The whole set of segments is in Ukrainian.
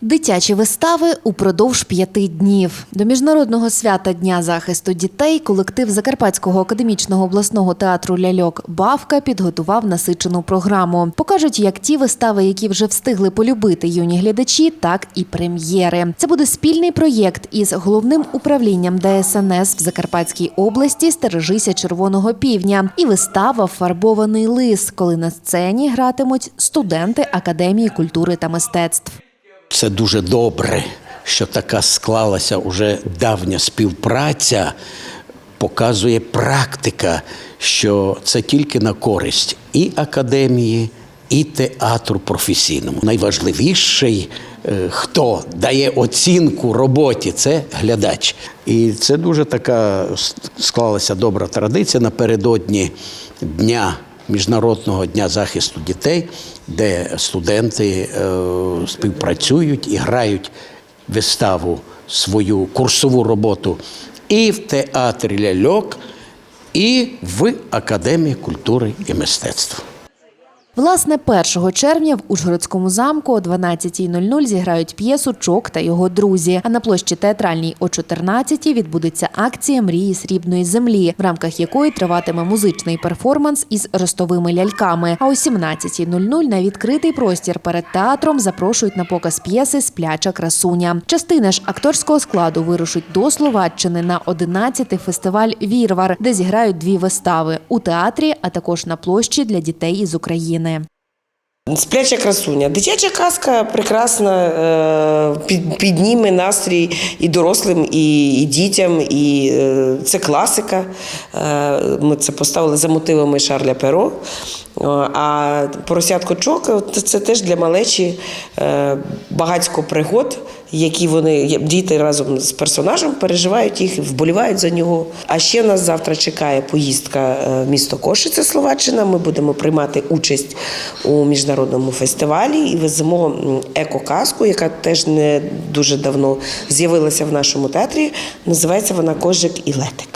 Дитячі вистави упродовж п'яти днів. До міжнародного свята Дня захисту дітей колектив Закарпатського академічного обласного театру Ляльок Бавка підготував насичену програму. Покажуть як ті вистави, які вже встигли полюбити юні глядачі, так і прем'єри. Це буде спільний проєкт із головним управлінням ДСНС в Закарпатській області Стережися червоного півдня і вистава Фарбований лис, коли на сцені гратимуть студенти Академії культури та мистецтв. Це дуже добре, що така склалася уже давня співпраця, показує практика, що це тільки на користь і академії, і театру професійному. Найважливіший, е, хто дає оцінку роботі, це глядач. І це дуже така склалася добра традиція напередодні дня. Міжнародного дня захисту дітей, де студенти е, співпрацюють і грають виставу свою курсову роботу і в театрі ляльок, і в Академії культури і мистецтва. Власне, 1 червня в Ужгородському замку о 12.00 зіграють п'єсу Чок та його друзі. А на площі театральній о 14.00 відбудеться акція Мрії срібної землі, в рамках якої триватиме музичний перформанс із ростовими ляльками. А о 17.00 на відкритий простір перед театром запрошують на показ п'єси Спляча красуня. Частина ж акторського складу вирушить до Словаччини на 11-й фестиваль Вірвар, де зіграють дві вистави у театрі, а також на площі для дітей із України. Дякую. Спляча красуня. Дитяча казка прекрасна, е, підніме настрій і дорослим, і, і дітям, і е, це класика. Е, Ми це поставили за мотивами Шарля Перо. А поросятко Чока – це теж для малечі багатько пригод, які вони діти разом з персонажем переживають їх, вболівають за нього. А ще нас завтра чекає поїздка в місто Кошице, Словаччина. Ми будемо приймати участь у міжнародному фестивалі і веземо еко-казку, яка теж не дуже давно з'явилася в нашому театрі. Називається вона Кожик і летик.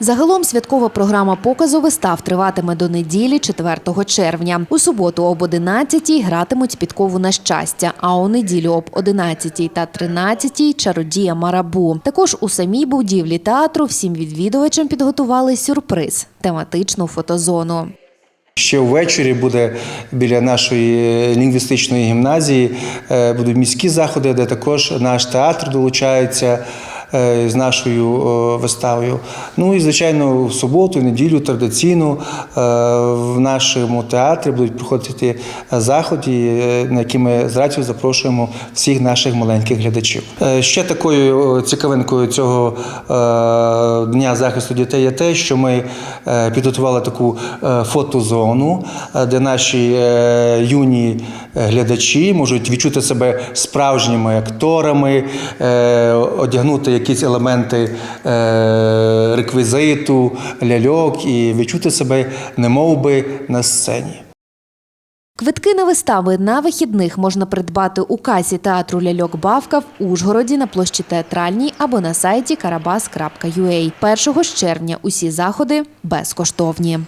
Загалом святкова програма показу вистав триватиме до неділі 4 червня. У суботу об 11 гратимуть підкову на щастя, а у неділю об 11 та 13 чародія Марабу. Також у самій будівлі театру всім відвідувачам підготували сюрприз тематичну фотозону. Ще ввечері буде біля нашої лінгвістичної гімназії е, будуть міські заходи, де також наш театр долучається. е, з нашою е, виставою. Ну і звичайно, в суботу, і неділю традиційно е, в нашому театрі будуть проходити заходи, е, на які ми з радістю запрошуємо всіх наших маленьких глядачів. Е, Ще такою е, цікавинкою цього е, дня захисту дітей є те, що ми е, підготували таку е, фотозону, е, де наші е, юні е, глядачі можуть відчути себе справжніми акторами, е, одягнути якісь елементи е, реквізиту, ляльок і відчути себе немовби на сцені. Квитки на вистави на вихідних можна придбати у касі театру Ляльок Бавка в Ужгороді на площі театральній або на сайті karabas.ua. 1 червня усі заходи безкоштовні.